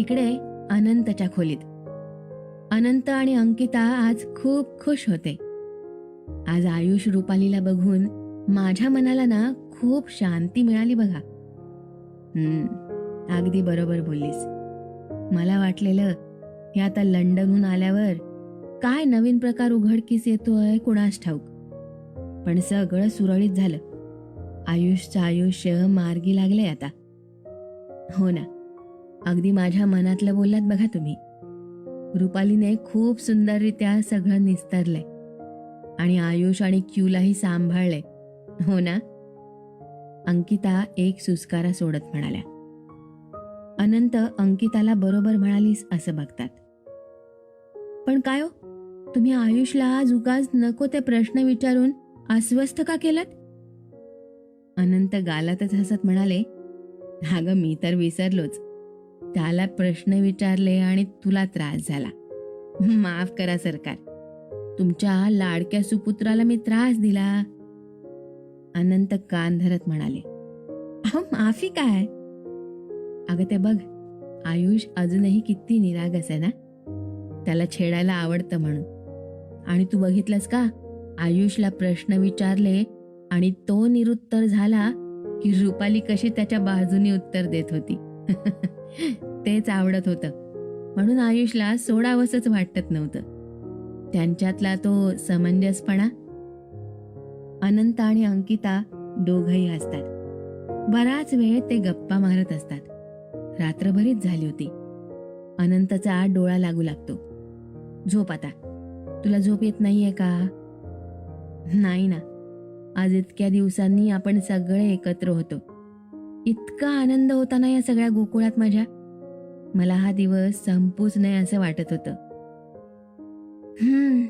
तिकडे अनंतच्या खोलीत. अनंत आणि अंकिता आज खूप खुश होते. आज आयुष रुपालीला बघून माझ्या मनाला ना खूप शांती मिळाली बघा. हम्म अगदी बरोबर बोललीस. मला वाटलेलं हे आता लंडनहून आल्यावर काय नवीन प्रकार उघडकीस येतोय कुणास ठाऊक. पण सगळं सुरळीत झालं. आयुषचं आयुष्य मार्गी लागले आता. हो ना. अगदी माझ्या मनातलं बोललात बघा तुम्ही. रुपालीने खूप सुंदररित्या सगळं निस्तरलंय. आणि आयुष आणि क्यूलाही सांभाळलंय. हो ना? अंकिता एक सुस्कारा सोडत म्हणाल्या. अनंत अंकिताला बरोबर म्हणालीस असं बघतात. पण काय हो? तुम्ही आयुषला आज उगाच नको ते प्रश्न विचारून अस्वस्थ का केलात? अनंत गालातच हसत म्हणाले अगं मी तर विसरलोच. त्याला प्रश्न विचारले आणि तुला त्रास झाला. माफ करा सरकार. तुमच्या लाडक्या सुपुत्राला मी त्रास दिला. अनंत कान धरत म्हणाले अहो माफी काय? अगं ते बघ आयुष अजूनही किती निरागस आहे ना? त्याला छेडायला आवडतं म्हणून. आणि तू बघितलंस का? आयुषला प्रश्न विचारले आणि तो निरुत्तर झाला की रुपाली कशी त्याच्या बाजूने उत्तर देत होती. तेच आवडत होतं. म्हणून आयुषला सोडावंसच वाटत नव्हतं. त्यांच्यातला तो समंजसपणा अनंत आणि अंकिता दोघही हसतात. बराच वेळ ते गप्पा मारत असतात. रात्रभरीच झाली होती. अनंतचा डोळा लागू लागतो. झोप आता. तुला झोप येत नाहीये का? नाही ना. आज इतक्या दिवसांनी आपण सगळे एकत्र होतो. इतका आनंद होता ना या सगळ्या गोकुळात माझ्या. मला हा दिवस संपूच नये असं वाटत होतं. हम्म.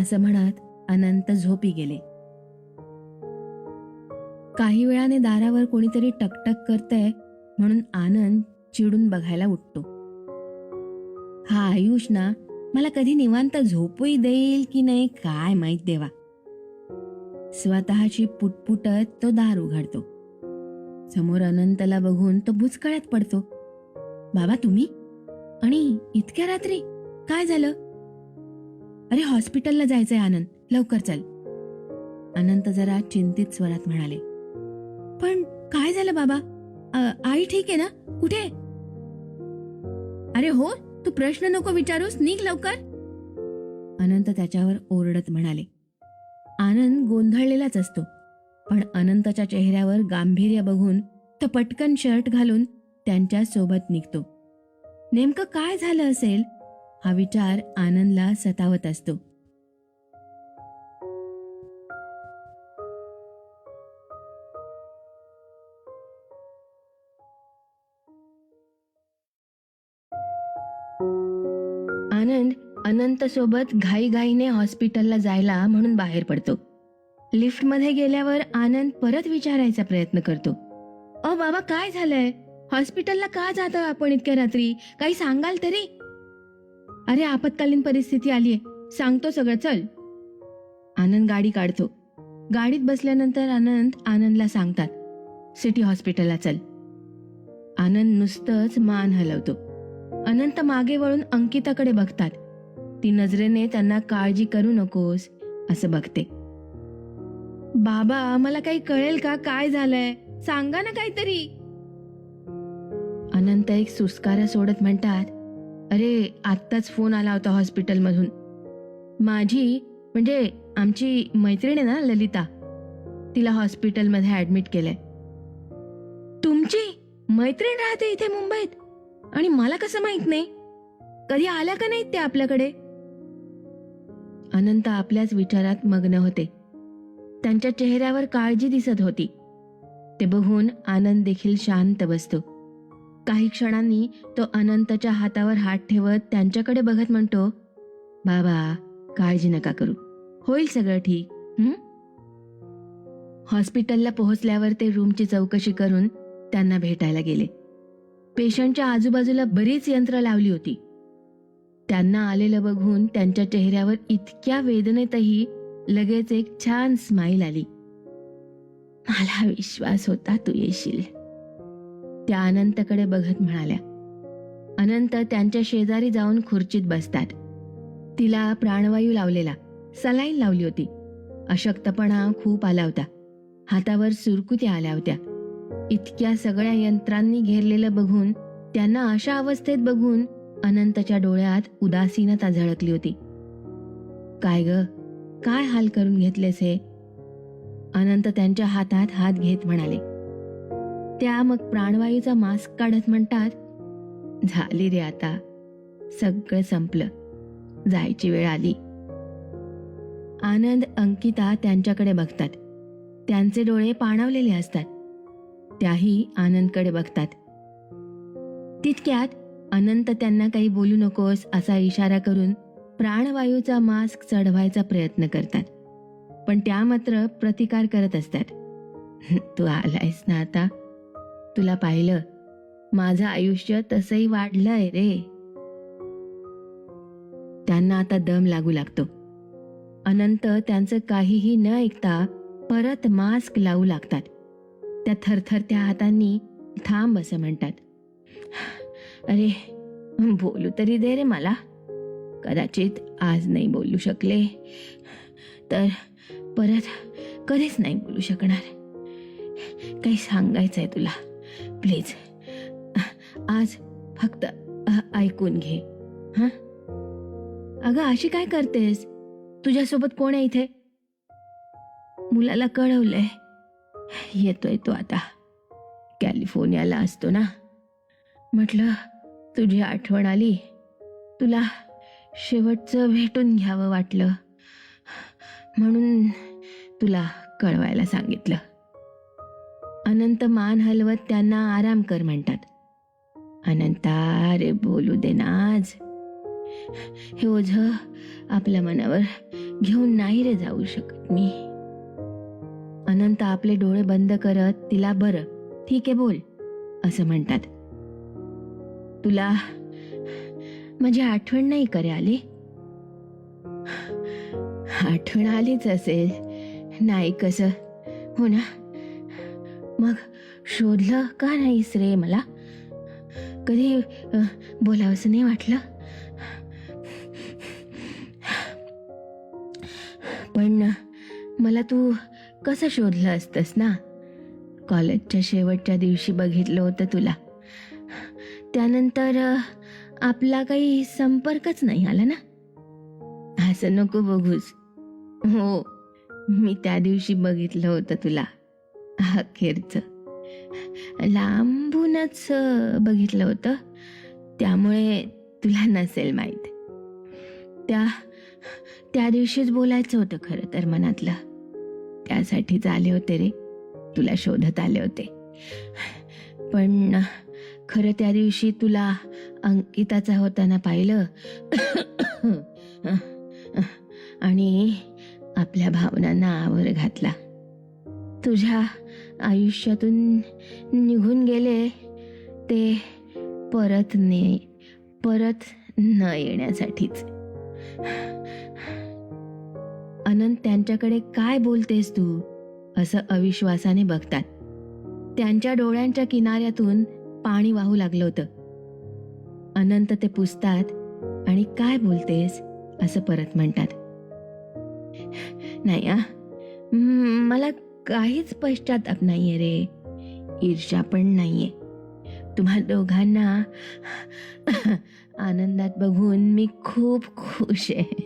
असं म्हणत अनंत झोपी गेले. काही वेळाने दारावर कोणीतरी टकटक करतय म्हणून आनंद चिडून बघायला उठतो. हा आयुष ना मला कधी निवांत झोपूही देईल की नाही काय माहीत देवा. स्वतःची पुटपुटत तो दार उघडतो. समोर अनंतला बघून तो भुचकळ्यात पडतो. बाबा तुम्ही? आणि इतक्या रात्री काय झालं? अरे हॉस्पिटलला जायचंय आनंद. लवकर चल. अनंत जरा चिंतित स्वरात म्हणाले. पण काय झालं बाबा? आई ठीक आहे ना? कुठे? अरे हो तू प्रश्न नको विचारूस. निघ लवकर. अनंत त्याच्यावर ओरडत म्हणाले. आनंद गोंधळलेलाच असतो. पण अनंतच्या चेहऱ्यावर गांभीर्य बघून तो पटकन शर्ट घालून त्यांच्यासोबत निघतो. नेमकं काय झालं असेल? हा विचार आनंदला सतावत असतो. आनंद अनंत सोबत घाईघाईने हॉस्पिटलला जायला म्हणून बाहेर पडतो. लिफ्टमध्ये गेल्यावर आनंद परत विचारायचा प्रयत्न करतो. अ बाबा काय झालंय? हॉस्पिटलला का जातो आपण इतक्या रात्री? काही सांगाल तरी? अरे आपत्कालीन परिस्थिती आलीये सांगतो सगळं चल. आनंद गाडी काढतो. गाडीत बसल्यानंतर आनंद आनंदला सांगतात सिटी हॉस्पिटलला चल. आनंद नुसतंच मान हलवतो. अनंत मागे वळून अंकिताकडे बघतात. ती नजरेने त्यांना काळजी करू नकोस असं बघते. बाबा मला काही कळेल का? काय झालंय? सांगा ना काहीतरी. अनंत एक सुस्कारा सोडत म्हणतात अरे आत्ताच फोन आला होता हॉस्पिटलमधून माझी म्हणजे आमची मैत्रीण आहे ना ललिता तिला हॉस्पिटलमध्ये ऍडमिट केलंय. तुमची मैत्रीण राहते इथे मुंबईत? आणि मला कसं माहीत नाही? कधी आल्या का नाहीत ते आपल्याकडे? अनंत आपल्याच विचारात मग्न होते. त्यांच्या चेहऱ्यावर काळजी दिसत होती. ते बघून आनंद देखील शांत बसतो. काही क्षणांनी तो अनंतच्या हातावर हात ठेवत त्यांच्याकडे बघत म्हणतो बाबा काळजी नका करू. होईल सगळं ठीक हॉस्पिटलला पोहोचल्यावर ते रूमची चौकशी करून त्यांना भेटायला गेले. पेशंटच्या आजूबाजूला बरीच यंत्र लावली होती. त्यांना आलेलं बघून त्यांच्या चेहऱ्यावर इतक्या वेदनेतही लगेच एक छान स्माईल आली. मला विश्वास होता तू येशील. त्या अनंतकडे बघत म्हणाल्या. अनंत त्यांच्या शेजारी जाऊन खुर्चीत बसतात. तिला प्राणवायू लावलेला सलाईन लावली होती. अशक्तपणा खूप आला होता. हातावर सुरकुत्या आल्या होत्या. इतक्या सगळ्या यंत्रांनी घेरलेलं बघून त्यांना अशा अवस्थेत बघून अनंतच्या डोळ्यात उदासीनता झळकली होती. काय ग? काय हाल करून घेतलेस हे? अनंत त्यांच्या हातात हात घेत म्हणाले. त्या मग प्राणवायूचा मास्क काढत म्हणतात झाली रे आता. सगळं संपलं. जायची वेळ आली. आनंद अंकिता त्यांच्याकडे बघतात. त्यांचे डोळे पाणावलेले असतात. त्याही आनंदकडे बघतात. तितक्यात अनंत त्यांना काही बोलू नकोस असा इशारा करून प्राणवायूचा मास्क चढवायचा प्रयत्न करतात. पण त्या मात्र प्रतिकार करत असतात. तू आलायस ना आता? तुला पाहिलं माझं आयुष्य तसंही वाढलंय रे. त्यांना आता दम लागू लागतो. अनंत त्यांचं काहीही न ऐकता परत मास्क लावू लागतात. त्या थरथरत्या हातांनी थांब असं म्हणतात. अरे बोलू तरी दे रे मला. कदाचित आज नाही बोलू शकले. तर परत कधीच नाही बोलू शकणार. काही सांगायचं आहे तुला. प्लीज. आज फक्त ऐकून घे. हां? अगं अशी काय करतेस? तुझ्यासोबत कोण आहे इथे? मुलाला कळवलंय. येतोय तो आता. कॅलिफोर्नियाला असतो ना. म्हटलं तुझी आठवण आली. तुला शेवटचं भेटून घ्यावं वाटलं. म्हणून तुला कळवायला सांगितलं. अनंत मान हलवत त्यांना आराम कर म्हणतात. अनंता रे बोलू दे ना आज. हे ओझ आपल्या मनावर घेऊन नाही रे जाऊ शकत मी. अनंत आपले डोळे बंद करत तिला बरं ठीक आहे बोल असं म्हणतात. तुला माझी आठवण नाही करे आली. आठवण आलीच असेल. नाही कसं? हो ना? मग शोधलं का नाहीस रे मला? कधी बोलावंसं नाही वाटलं? पण मला तू कसं शोधलं असतंस ना? कॉलेजच्या शेवटच्या दिवशी बघितलं होतं तुला. त्यानंतर आपला काही संपर्कच नाही आला ना? असं नको बघूस हो मी त्या दिवशी बघितलं होतं तुला. अखेरचं. लांबूनच बघितलं होतं. त्यामुळे तुला नसेल माहीत. त्या त्या दिवशीच बोलायचं होतं खरं तर मनातलं. त्यासाठीच आले होते रे. तुला शोधत आले होते. पण खरं त्या दिवशी तुला अंकिताचा होताना पाहिलं? आणि आपल्या भावनांना आवर घातला. तुझ्या आयुष्यातून निघून गेले ते परत ने परत न येण्यासाठीच. अनंत त्यांच्याकडे काय बोलतेस तू? असं अविश्वासाने बघतात. त्यांच्या डोळ्यांच्या किनाऱ्यातून पाणी वाहू लागलं होतं. अनंत ते पुसतात आणि काय बोलतेस? असं परत म्हणतात. नाही आ मला काहीच पश्चाताप नाहीये रे. ईर्ष्या पण नाहीये. तुम्हा दोघांना आनंदात बघून मी खूप खुश आहे.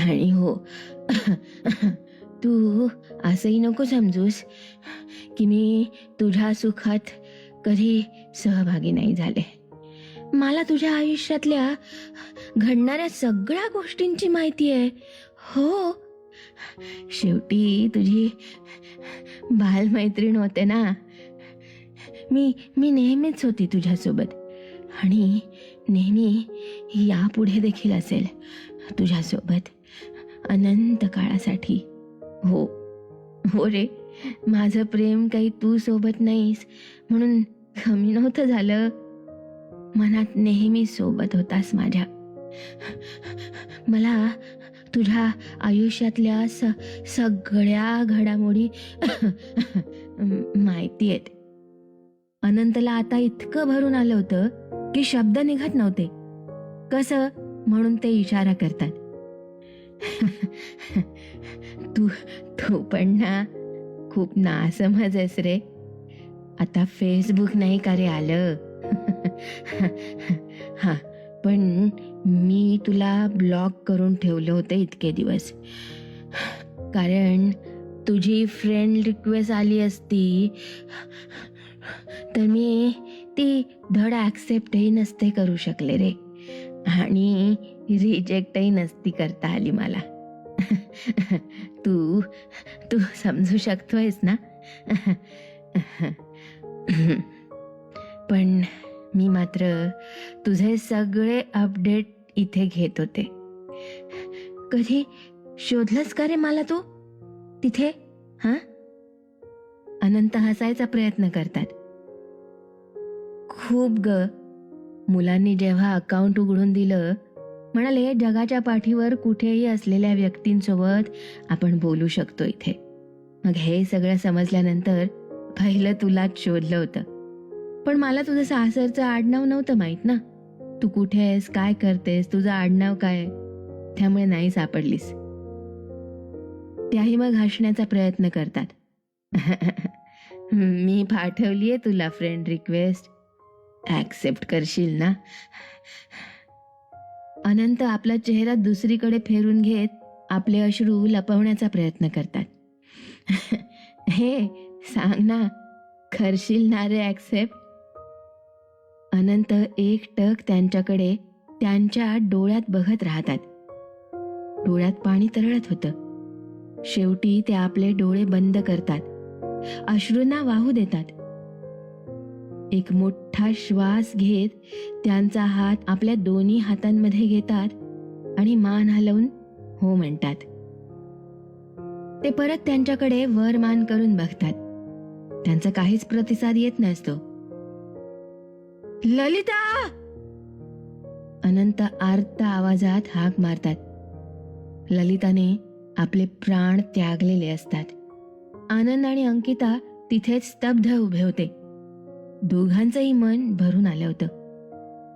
आणि हो तू असंही नको समजूस की मी तुझ्या सुखात कधी सहभागी नाही झाले. मला तुझ्या आयुष्यातल्या घडणाऱ्या सगळ्या गोष्टींची माहिती आहे. हो. शेवटी तुझी बालमैत्रीण होते ना. मी मी नेहमीच होती तुझ्यासोबत. आणि नेहमी यापुढे देखील असेल तुझ्यासोबत. अनंत काळासाठी. हो. हो रे. माझं प्रेम काही तू सोबत नाहीस. म्हणून कमी नव्हतं झालं. मनात नेहमी सोबत होतास माझ्या. मला तुझ्या आयुष्यातल्या स सगळ्या घडामोडी माहिती आहेत. अनंतला आता इतकं भरून आलं होतं की शब्द निघत नव्हते. कसं? म्हणून ते इशारा करतात. तू तू पण ना. खूप नासमज आहेस रे. आता फेसबुक नाही का रे आलं? हा पण मी तुला ब्लॉक करून ठेवलं होतं इतके दिवस. कारण तुझी फ्रेंड रिक्वेस्ट आली असती तर मी ती धड ॲक्सेप्टही नसते करू शकले रे. आणि रिजेक्टही नसती करता आली मला. तू तू समजू शकतोयस ना? पण मी मात्र तुझे सगळे अपडेट इथे घेत होते. कधी शोधलंस का रे मला तू? तिथे हा? अनंत हसायचा प्रयत्न करतात. खूप ग. मुलांनी जेव्हा अकाउंट उघडून दिलं म्हणाले जगाच्या पाठीवर कुठेही असलेल्या व्यक्तींसोबत आपण बोलू शकतो इथे. मग हे सगळं समजल्यानंतर पहिलं तुलाच शोधलं होतं. पण मला तुझं सासरचं आडनाव नव्हतं माहीत ना? तू कुठे आहेस? काय करतेस? तुझं आडनाव काय त्यामुळे नाही सापडलीस. त्याही मग हसण्याचा प्रयत्न करतात. मी पाठवलीये तुला फ्रेंड रिक्वेस्ट ॲक्सेप्ट करशील ना? अनंत आपला चेहरा दुसरीकडे फेरून घेत आपले अश्रू लपवण्याचा प्रयत्न करतात. हे सांग ना खरशील ना रे ॲक्सेप्ट अनंत एक टक त्यांच्याकडे त्यांच्या डोळ्यात बघत राहतात. डोळ्यात पाणी तरळत होतं. शेवटी ते आपले डोळे बंद करतात. अश्रूंना वाहू देतात. एक मोठा श्वास घेत त्यांचा हात आपल्या दोन्ही हातांमध्ये घेतात आणि मान हलवून हो म्हणतात. ते परत त्यांच्याकडे वर मान करून बघतात. त्यांचा काहीच प्रतिसाद येत नसतो. ललिता! अनंत आर्त आवाजात हाक मारतात. ललिताने आपले प्राण त्यागलेले असतात. आनंद आणि अंकिता तिथेच स्तब्ध उभे होते. दोघांचंही मन भरून आलं होतं.